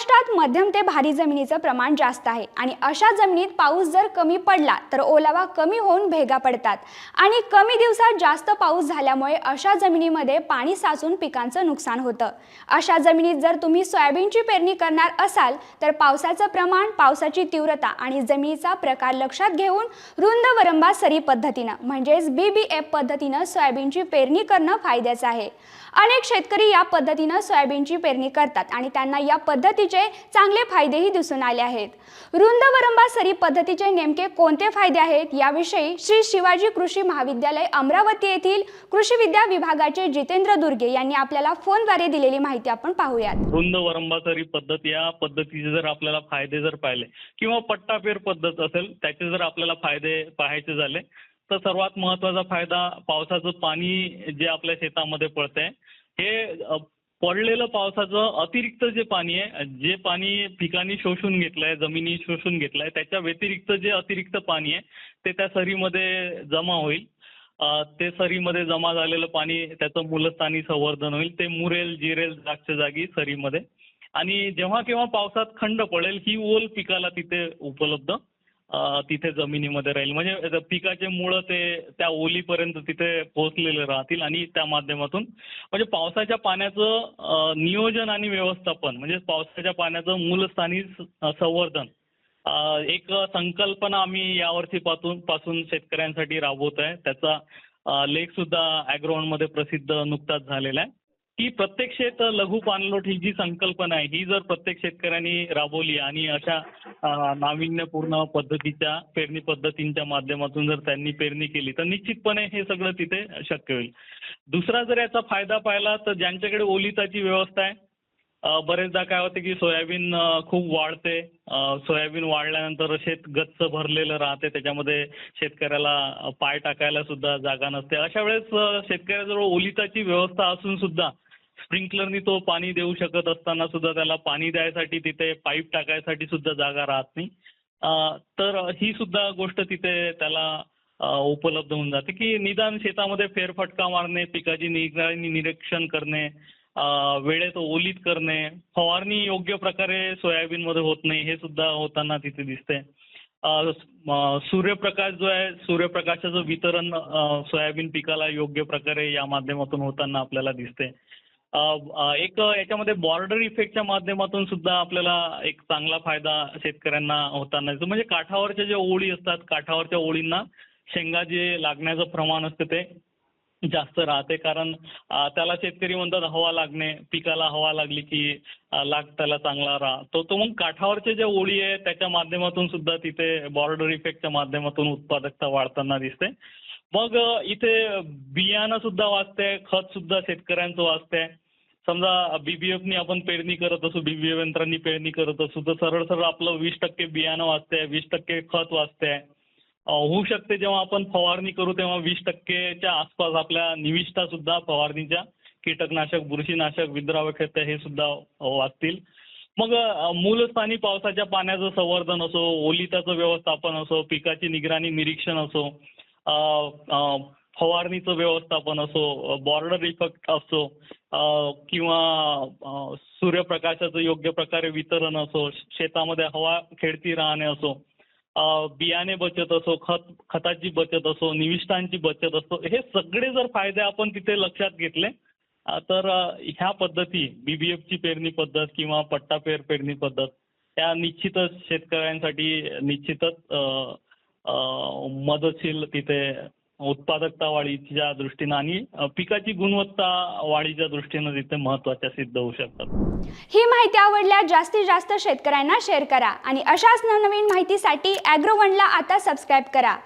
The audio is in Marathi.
महाराष्ट्रात मध्यम ते भारी जमिनीचं प्रमाण जास्त आहे. आणि अशा जमिनीत पाऊस जर कमी पडला तर ओलावा कमी होऊन भेगा पडतात. आणि कमी दिवसात जास्त पाऊस झाल्यामुळे अशा जमिनीमध्ये पाणी साचून पिकांचं नुकसान होतं. अशा जमिनीत जर तुम्ही सोयाबीनची पेरणी करणार असाल तर पावसाचं प्रमाण पावसाची तीव्रता आणि जमिनीचा प्रकार लक्षात घेऊन रुंद वरंबा सरी पद्धतीनं म्हणजेच बी बी एफ पद्धतीनं सोयाबीनची पेरणी करणं फायद्याचं आहे. अनेक शेतकरी या पद्धतीनं सोयाबीनची पेरणी करतात आणि त्यांना या पद्धतीची म्हणजे चांगले फायदेही दिसून आले आहेत. रुंद वरंबा सरी पद्धतीचे नेमके कोणते फायदे आहेत? याविषयी श्री शिवाजी कृषी महाविद्यालय अमरावती येथील कृषी विद्या विभागाचे जितेंद्र दुर्गे यांनी आपल्याला फोनद्वारे दिलेली माहिती आपण पाहूयात. रुंद वरंबासरी पद्धत या पद्धतीचे जर आपल्याला फायदे जर पाहिले किंवा पट्टापेर पद्धत असेल त्याचे जर आपल्याला फायदे पाहायचे झाले तर सर्वात महत्त्वाचा फायदा पावसाचं पाणी जे आपल्या शेतामध्ये पडतंय हे पडलेलं पावसाचं अतिरिक्त जे पाणी आहे जे पाणी पिकांनी शोषून घेतलंय जमिनी शोषून घेतलंय त्याच्या व्यतिरिक्त जे अतिरिक्त पाणी आहे ते त्या सरीमध्ये जमा होईल. ते सरीमध्ये जमा झालेलं पाणी त्याचं मूलस्थानी संवर्धन होईल. ते मुरेल जिरेल जागच्या जागी सरीमध्ये. आणि जेव्हा केव्हा पावसात खंड पडेल ही ओल पिकाला तिथे उपलब्ध. तिथे जमिनीमध्ये राहील. म्हणजे पिकाचे मुळं ते त्या ओलीपर्यंत तिथे पोहोचलेले राहतील आणि त्या माध्यमातून म्हणजे पावसाच्या पाण्याचं नियोजन आणि व्यवस्थापन म्हणजे पावसाच्या पाण्याचं मूलस्थानी संवर्धन एक संकल्पना आम्ही यावर्षी पासून पासून शेतकऱ्यांसाठी राबवत आहे त्याचा लेख सुद्धा मध्ये प्रसिद्ध नुकताच झालेला आहे. की प्रत्येक शेत लघु पाणलोट ही जी संकल्पना आहे. ही जर प्रत्येक शेतकऱ्यांनी राबवली आणि अशा नाविन्यपूर्ण पद्धतीच्या पेरणी पद्धतींच्या माध्यमातून जर त्यांनी पेरणी केली तर निश्चितपणे हे सगळं तिथे शक्य होईल. दुसरा जर याचा फायदा पाहिला तर ज्यांच्याकडे ओलिताची व्यवस्था आहे बरेचदा काय होते की सोयाबीन खूप वाढते. सोयाबीन वाढल्यानंतर शेत गच्च भरलेलं राहते. त्याच्यामध्ये शेतकऱ्याला पाय टाकायला सुद्धा जागा नसते. अशा वेळेस शेतकऱ्याजवळ ओलिताची व्यवस्था असून सुद्धा स्प्रिंकलरनी तो पाणी देऊ शकत असताना सुद्धा त्याला पाणी द्यायसाठी तिथे पाईप टाकायसाठी सुद्धा जागा राहत नाही. तर ही सुद्धा गोष्ट तिथे त्याला उपलब्ध होऊन जाते की निदान शेतामध्ये फेरफटका मारणे पिकाची निगराणी निरीक्षण करणे वेळेत ओलीत करणे फवारणी योग्य प्रकारे सोयाबीनमध्ये होत नाही हे सुद्धा होताना तिथे दिसते. सूर्यप्रकाश जो आहे सूर्यप्रकाशाचं वितरण सोयाबीन पिकाला योग्य प्रकारे या माध्यमातून होताना आपल्याला दिसते. एक याच्यामध्ये बॉर्डर इफेक्टच्या माध्यमातून सुद्धा आपल्याला एक चांगला फायदा शेतकऱ्यांना होताना दिसतो. म्हणजे काठावरच्या ज्या ओळी असतात काठावरच्या ओळींना शेंगा जे लागण्याचं प्रमाण असतं ते जास्त राहते. कारण त्याला शेतकरी म्हणतात हवा लागणे पिकाला हवा लागली की लाग त्याला चांगला राहा. तो तो मग काठावरच्या ज्या ओळी आहे त्याच्या माध्यमातून सुद्धा तिथे बॉर्डर इफेक्टच्या माध्यमातून उत्पादकता वाढताना दिसते. मग इथे बियाणं सुद्धा वाचते खत सुद्धा शेतकऱ्यांचं वाचते. समजा बीबीएफनी आपण पेरणी करत असू बीबीएफ यंत्रांनी पेरणी करत असू तर सरळ सरळ आपलं वीस टक्के बियाणं वाचते वीस टक्के खत वाचते होऊ शकते जेव्हा आपण फवारणी करू तेव्हा वीस टक्केच्या आसपास आपल्या निविष्ठा सुद्धा फवारणीच्या कीटकनाशक बुरशीनाशक विद्रावक हे सुद्धा वाचतील. मग मूलस्थानी पावसाच्या पाण्याचं संवर्धन असो ओलिताचं व्यवस्थापन असो पिकाची निगराणी निरीक्षण असो फवारणीचं व्यवस्थापन असो बॉर्डर इफेक्ट असो किंवा सूर्यप्रकाशाचं योग्य प्रकारे वितरण असो शेतामध्ये हवा खेळती राहणे असो बियाणे बचत असो खत खताची बचत असो निविष्ठांची बचत असो हे सगळे जर फायदे आपण तिथे लक्षात घेतले तर ह्या पद्धती बीबीएफची पेरणी पद्धत किंवा पट्टा पेर पेरणी पद्धत त्या निश्चितच शेतकऱ्यांसाठी निश्चितच मदतशील तिथे उत्पादकता वाढीच्या दृष्टीनं आणि पिकाची गुणवत्ता वाढीच्या दृष्टीनं तिथे महत्त्वाच्या सिद्ध होऊ शकतात. ही माहिती आवडल्यास जास्तीत जास्त शेतकऱ्यांना शेअर करा आणि अशाच नवनवीन माहितीसाठी ॲग्रोवनला आता सबस्क्राईब करा.